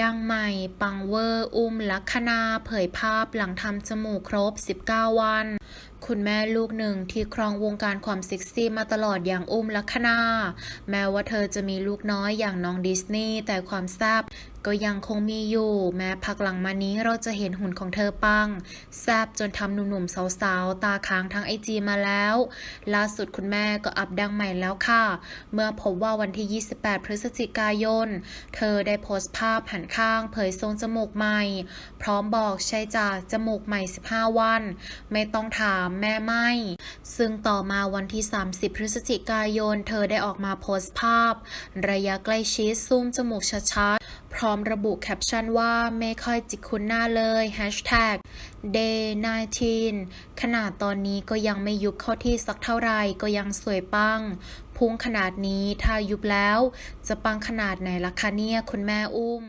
ดังใหม่ปังเวอร์ อุ้มลัคนาเผยภาพหลังทำจมูกครบ 19 วัน คุณแม่ลูกหนึ่งที่ครองวงการความเซ็กซี่มาตลอดอย่างอุ้มลัคนา แม้ว่าเธอจะมีลูกน้อยอย่างน้องดิสนีย์แต่ความแซบ ก็ยังคงมีอยู่ แม้พักหลังมานี้เราจะเห็นหุ่นของเธอปัง แซบจนทำหนุ่มๆสาวๆ ตาค้างทั้งไอจีมาแล้ว ล่าสุดคุณแม่ก็อัปดังใหม่แล้วค่ะ เมื่อพบว่าวันที่ 28 พฤศจิกายน เธอได้โพสต์ภาพหันข้างเผยทรงจมูกใหม่ พร้อมบอกใช่จ้ะจมูกใหม่ 15 วัน ไม่ต้องถามแม่ไม่ ซึ่งต่อมาวันที่ 30 พฤศจิกายน เธอได้ออกมาโพสต์ภาพ ระยะใกล้ชิดซูมจมูกชัด พร้อมระบุแคปชั่นว่าไม่ค่อยจิกคุณหน้าเลย Hashtag day 19 ขนาดตอนนี้ก็ยังไม่ยุบเข้าที่สักเท่าไหร่ก็ยังสวยปัง พุ่งขนาดนี้ถ้ายุบแล้ว จะปังขนาดไหนล่ะคะเนี่ยคุณแม่อุ้ม